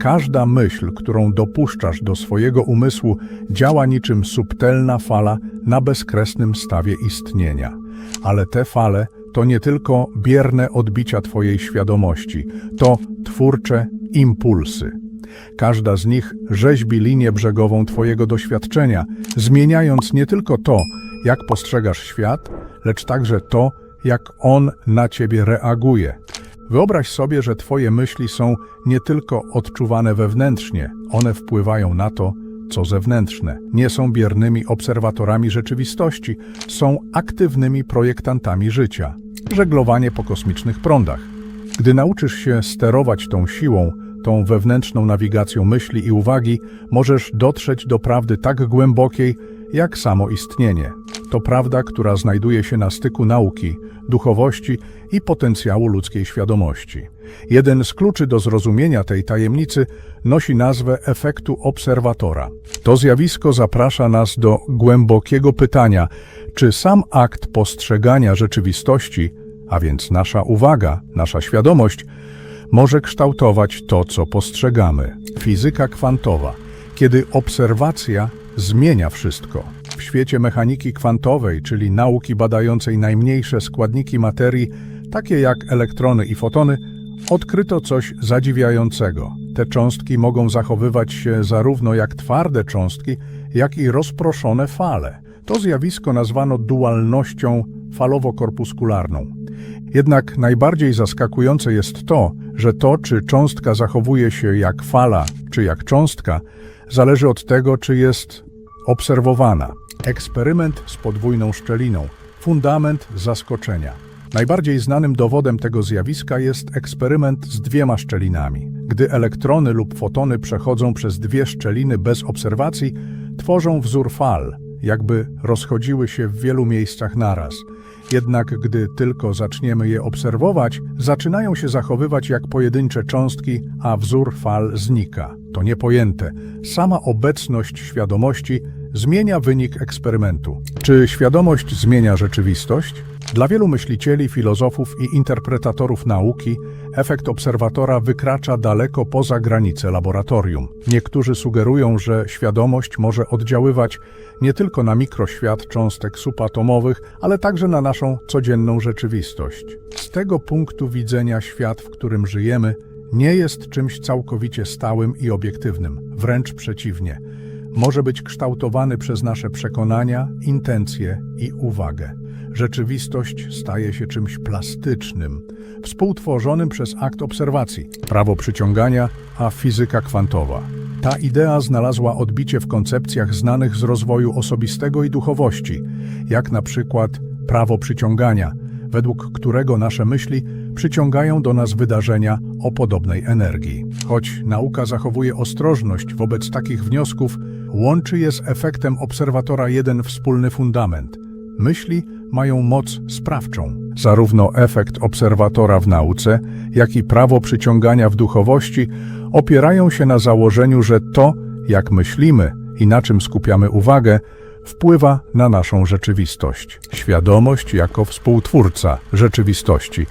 każda myśl, którą dopuszczasz do swojego umysłu, działa niczym subtelna fala na bezkresnym stawie istnienia. Ale te fale to nie tylko bierne odbicia Twojej świadomości, to twórcze impulsy. Każda z nich rzeźbi linię brzegową Twojego doświadczenia, zmieniając nie tylko to, jak postrzegasz świat, lecz także to, jak on na Ciebie reaguje. Wyobraź sobie, że Twoje myśli są nie tylko odczuwane wewnętrznie, one wpływają na to, co zewnętrzne. Nie są biernymi obserwatorami rzeczywistości, są aktywnymi projektantami życia. Żeglowanie po kosmicznych prądach. Gdy nauczysz się sterować tą siłą, tą wewnętrzną nawigacją myśli i uwagi, możesz dotrzeć do prawdy tak głębokiej, jak samo istnienie. To prawda, która znajduje się na styku nauki, duchowości i potencjału ludzkiej świadomości. Jeden z kluczy do zrozumienia tej tajemnicy nosi nazwę efektu obserwatora. To zjawisko zaprasza nas do głębokiego pytania, czy sam akt postrzegania rzeczywistości, a więc nasza uwaga, nasza świadomość, może kształtować to, co postrzegamy. Fizyka kwantowa, kiedy obserwacja zmienia wszystko. W świecie mechaniki kwantowej, czyli nauki badającej najmniejsze składniki materii, takie jak elektrony i fotony, odkryto coś zadziwiającego. Te cząstki mogą zachowywać się zarówno jak twarde cząstki, jak i rozproszone fale. To zjawisko nazwano dualnością falowo-korpuskularną. Jednak najbardziej zaskakujące jest to, że to, czy cząstka zachowuje się jak fala, czy jak cząstka, zależy od tego, czy jest obserwowana. Eksperyment z podwójną szczeliną. Fundament zaskoczenia. Najbardziej znanym dowodem tego zjawiska jest eksperyment z dwiema szczelinami. Gdy elektrony lub fotony przechodzą przez dwie szczeliny bez obserwacji, tworzą wzór fal, jakby rozchodziły się w wielu miejscach naraz. Jednak gdy tylko zaczniemy je obserwować, zaczynają się zachowywać jak pojedyncze cząstki, a wzór fal znika. To niepojęte. Sama obecność świadomości zmienia wynik eksperymentu. Czy świadomość zmienia rzeczywistość? Dla wielu myślicieli, filozofów i interpretatorów nauki efekt obserwatora wykracza daleko poza granice laboratorium. Niektórzy sugerują, że świadomość może oddziaływać nie tylko na mikroświat cząstek subatomowych, ale także na naszą codzienną rzeczywistość. Z tego punktu widzenia świat, w którym żyjemy, nie jest czymś całkowicie stałym i obiektywnym, wręcz przeciwnie. Może być kształtowany przez nasze przekonania, intencje i uwagę. Rzeczywistość staje się czymś plastycznym, współtworzonym przez akt obserwacji, prawo przyciągania, a fizyka kwantowa. Ta idea znalazła odbicie w koncepcjach znanych z rozwoju osobistego i duchowości, jak na przykład prawo przyciągania, według którego nasze myśli przyciągają do nas wydarzenia o podobnej energii. Choć nauka zachowuje ostrożność wobec takich wniosków, łączy je z efektem obserwatora jeden wspólny fundament. Myśli mają moc sprawczą. Zarówno efekt obserwatora w nauce, jak i prawo przyciągania w duchowości opierają się na założeniu, że to, jak myślimy i na czym skupiamy uwagę, wpływa na naszą rzeczywistość. Świadomość jako współtwórca rzeczywistości.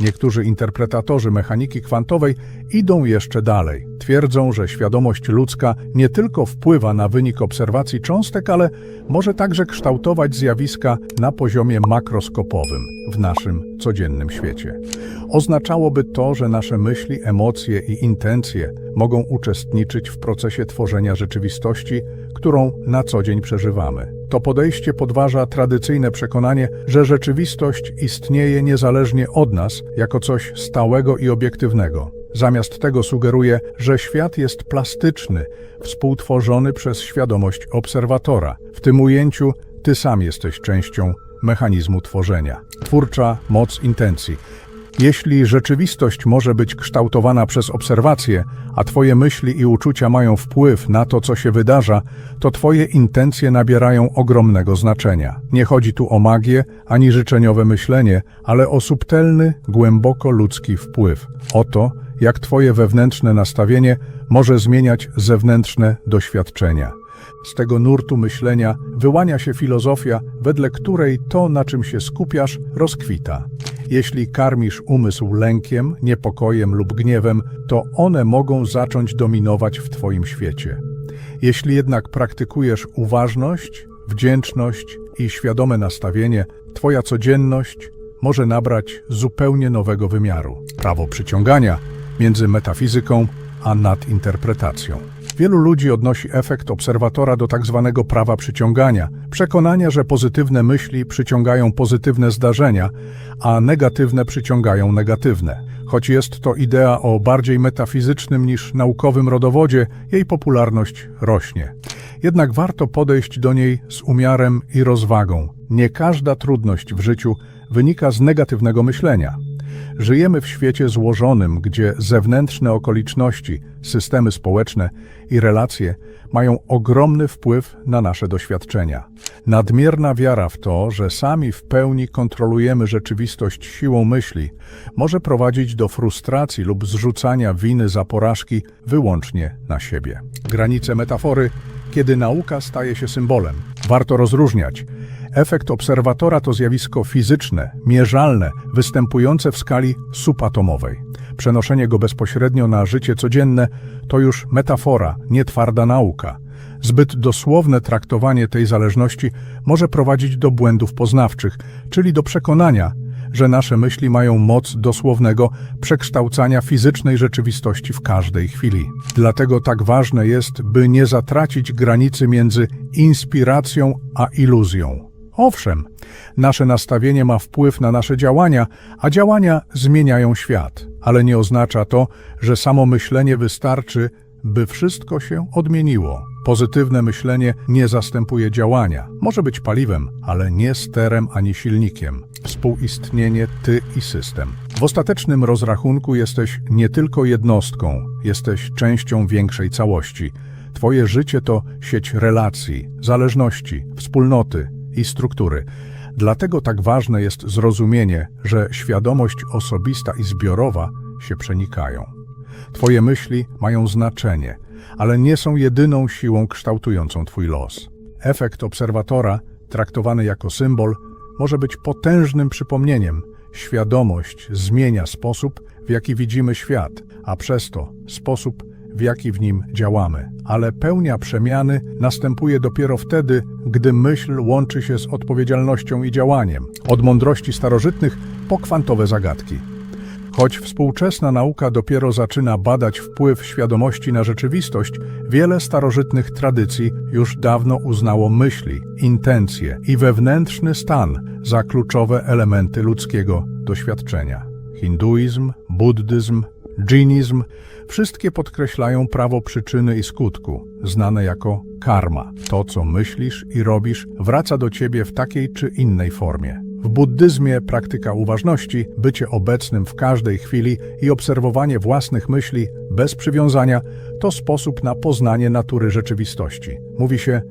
Niektórzy interpretatorzy mechaniki kwantowej idą jeszcze dalej. Twierdzą, że świadomość ludzka nie tylko wpływa na wynik obserwacji cząstek, ale może także kształtować zjawiska na poziomie makroskopowym w naszym codziennym świecie. Oznaczałoby to, że nasze myśli, emocje i intencje mogą uczestniczyć w procesie tworzenia rzeczywistości, którą na co dzień przeżywamy. To podejście podważa tradycyjne przekonanie, że rzeczywistość istnieje niezależnie od nas jako coś stałego i obiektywnego. Zamiast tego sugeruje, że świat jest plastyczny, współtworzony przez świadomość obserwatora. W tym ujęciu ty sam jesteś częścią mechanizmu tworzenia. Twórcza moc intencji. Jeśli rzeczywistość może być kształtowana przez obserwację, a Twoje myśli i uczucia mają wpływ na to, co się wydarza, to Twoje intencje nabierają ogromnego znaczenia. Nie chodzi tu o magię ani życzeniowe myślenie, ale o subtelny, głęboko ludzki wpływ. O to, jak Twoje wewnętrzne nastawienie może zmieniać zewnętrzne doświadczenia. Z tego nurtu myślenia wyłania się filozofia, wedle której to, na czym się skupiasz, rozkwita. Jeśli karmisz umysł lękiem, niepokojem lub gniewem, to one mogą zacząć dominować w Twoim świecie. Jeśli jednak praktykujesz uważność, wdzięczność i świadome nastawienie, Twoja codzienność może nabrać zupełnie nowego wymiaru. Prawo przyciągania między metafizyką a nadinterpretacją. Wielu ludzi odnosi efekt obserwatora do tak zwanego prawa przyciągania, przekonania, że pozytywne myśli przyciągają pozytywne zdarzenia, a negatywne przyciągają negatywne. Choć jest to idea o bardziej metafizycznym niż naukowym rodowodzie, jej popularność rośnie. Jednak warto podejść do niej z umiarem i rozwagą. Nie każda trudność w życiu wynika z negatywnego myślenia. Żyjemy w świecie złożonym, gdzie zewnętrzne okoliczności, systemy społeczne i relacje mają ogromny wpływ na nasze doświadczenia. Nadmierna wiara w to, że sami w pełni kontrolujemy rzeczywistość siłą myśli, może prowadzić do frustracji lub zrzucania winy za porażki wyłącznie na siebie. Granice metafory, kiedy nauka staje się symbolem. Warto rozróżniać Efekt obserwatora to zjawisko fizyczne, mierzalne, występujące w skali subatomowej. Przenoszenie go bezpośrednio na życie codzienne to już metafora, nie twarda nauka. Zbyt dosłowne traktowanie tej zależności może prowadzić do błędów poznawczych, czyli do przekonania, że nasze myśli mają moc dosłownego przekształcania fizycznej rzeczywistości w każdej chwili. Dlatego tak ważne jest, by nie zatracić granicy między inspiracją a iluzją. Owszem, nasze nastawienie ma wpływ na nasze działania, a działania zmieniają świat, ale nie oznacza to, że samo myślenie wystarczy, by wszystko się odmieniło. Pozytywne myślenie nie zastępuje działania. Może być paliwem, ale nie sterem ani silnikiem. Współistnienie ty i system. W ostatecznym rozrachunku jesteś nie tylko jednostką, jesteś częścią większej całości. Twoje życie to sieć relacji, zależności, wspólnoty, i struktury. Dlatego tak ważne jest zrozumienie, że świadomość osobista i zbiorowa się przenikają. Twoje myśli mają znaczenie, ale nie są jedyną siłą kształtującą Twój los. Efekt obserwatora, traktowany jako symbol, może być potężnym przypomnieniem. Świadomość zmienia sposób, w jaki widzimy świat, a przez to sposób, w jaki w nim działamy. Ale pełnia przemiany następuje dopiero wtedy, gdy myśl łączy się z odpowiedzialnością i działaniem. Od mądrości starożytnych po kwantowe zagadki. Choć współczesna nauka dopiero zaczyna badać wpływ świadomości na rzeczywistość, wiele starożytnych tradycji już dawno uznało myśli, intencje i wewnętrzny stan za kluczowe elementy ludzkiego doświadczenia. Hinduizm, buddyzm, dżinizm Wszystkie podkreślają prawo przyczyny i skutku, znane jako karma. To, co myślisz i robisz, wraca do ciebie w takiej czy innej formie. W buddyzmie praktyka uważności, bycie obecnym w każdej chwili i obserwowanie własnych myśli bez przywiązania to sposób na poznanie natury rzeczywistości. Mówi się,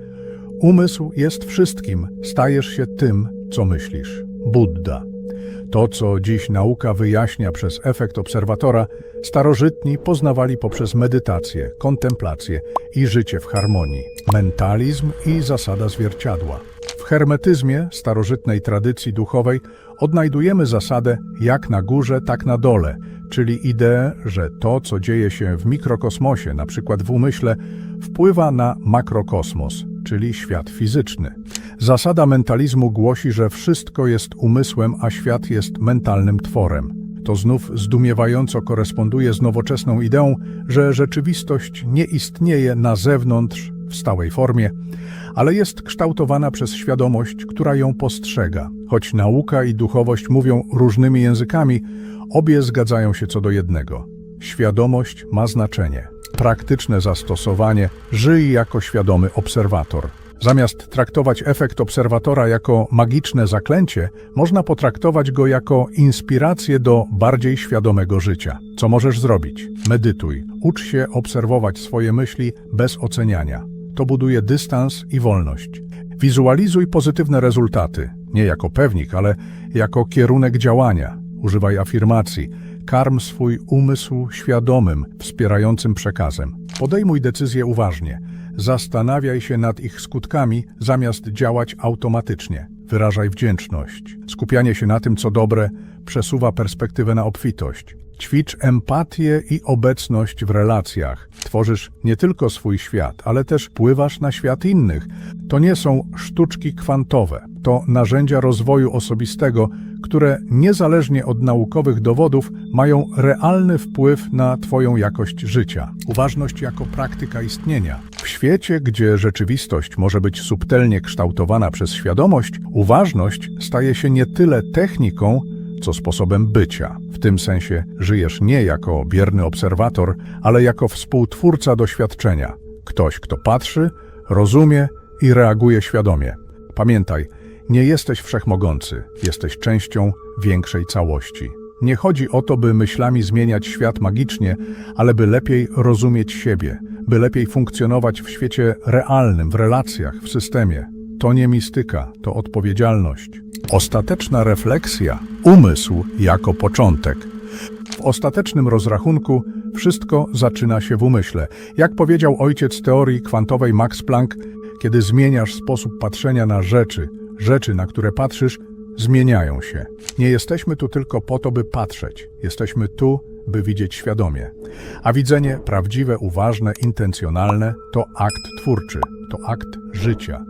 umysł jest wszystkim, stajesz się tym, co myślisz. Buddha. To, co dziś nauka wyjaśnia przez efekt obserwatora, starożytni poznawali poprzez medytację, kontemplację i życie w harmonii, mentalizm i zasada zwierciadła. W hermetyzmie, starożytnej tradycji duchowej, odnajdujemy zasadę jak na górze, tak na dole, czyli ideę, że to, co dzieje się w mikrokosmosie, przykład w umyśle, wpływa na makrokosmos, czyli świat fizyczny. Zasada mentalizmu głosi, że wszystko jest umysłem, a świat jest mentalnym tworem. To znów zdumiewająco koresponduje z nowoczesną ideą, że rzeczywistość nie istnieje na zewnątrz w stałej formie, ale jest kształtowana przez świadomość, która ją postrzega. Choć nauka i duchowość mówią różnymi językami, obie zgadzają się co do jednego. Świadomość ma znaczenie. Praktyczne zastosowanie żyj jako świadomy obserwator. Zamiast traktować efekt obserwatora jako magiczne zaklęcie, można potraktować go jako inspirację do bardziej świadomego życia. Co możesz zrobić? Medytuj. Ucz się obserwować swoje myśli bez oceniania. To buduje dystans i wolność. Wizualizuj pozytywne rezultaty, nie jako pewnik, ale jako kierunek działania. Używaj afirmacji. Karm swój umysł świadomym, wspierającym przekazem. Podejmuj decyzje uważnie. Zastanawiaj się nad ich skutkami, zamiast działać automatycznie. wyrażaj wdzięczność. Skupianie się na tym, co dobre, przesuwa perspektywę na obfitość. Ćwicz empatię i obecność w relacjach. Tworzysz nie tylko swój świat, ale też wpływasz na świat innych. To nie są sztuczki kwantowe, to narzędzia rozwoju osobistego, które niezależnie od naukowych dowodów mają realny wpływ na Twoją jakość życia. Uważność jako praktyka istnienia. W świecie, gdzie rzeczywistość może być subtelnie kształtowana przez świadomość, uważność staje się nie tyle techniką, co sposobem bycia. W tym sensie żyjesz nie jako bierny obserwator, ale jako współtwórca doświadczenia. Ktoś, kto patrzy, rozumie i reaguje świadomie. Pamiętaj, nie jesteś wszechmogący, jesteś częścią większej całości. Nie chodzi o to, by myślami zmieniać świat magicznie, ale by lepiej rozumieć siebie, by lepiej funkcjonować w świecie realnym, w relacjach, w systemie. To nie mistyka, to odpowiedzialność. Ostateczna refleksja, umysł jako początek. W ostatecznym rozrachunku wszystko zaczyna się w umyśle. Jak powiedział ojciec teorii kwantowej Max Planck, kiedy zmieniasz sposób patrzenia na rzeczy, rzeczy, na które patrzysz, zmieniają się. Nie jesteśmy tu tylko po to, by patrzeć. Jesteśmy tu, by widzieć świadomie. A widzenie prawdziwe, uważne, intencjonalne to akt twórczy, to akt życia.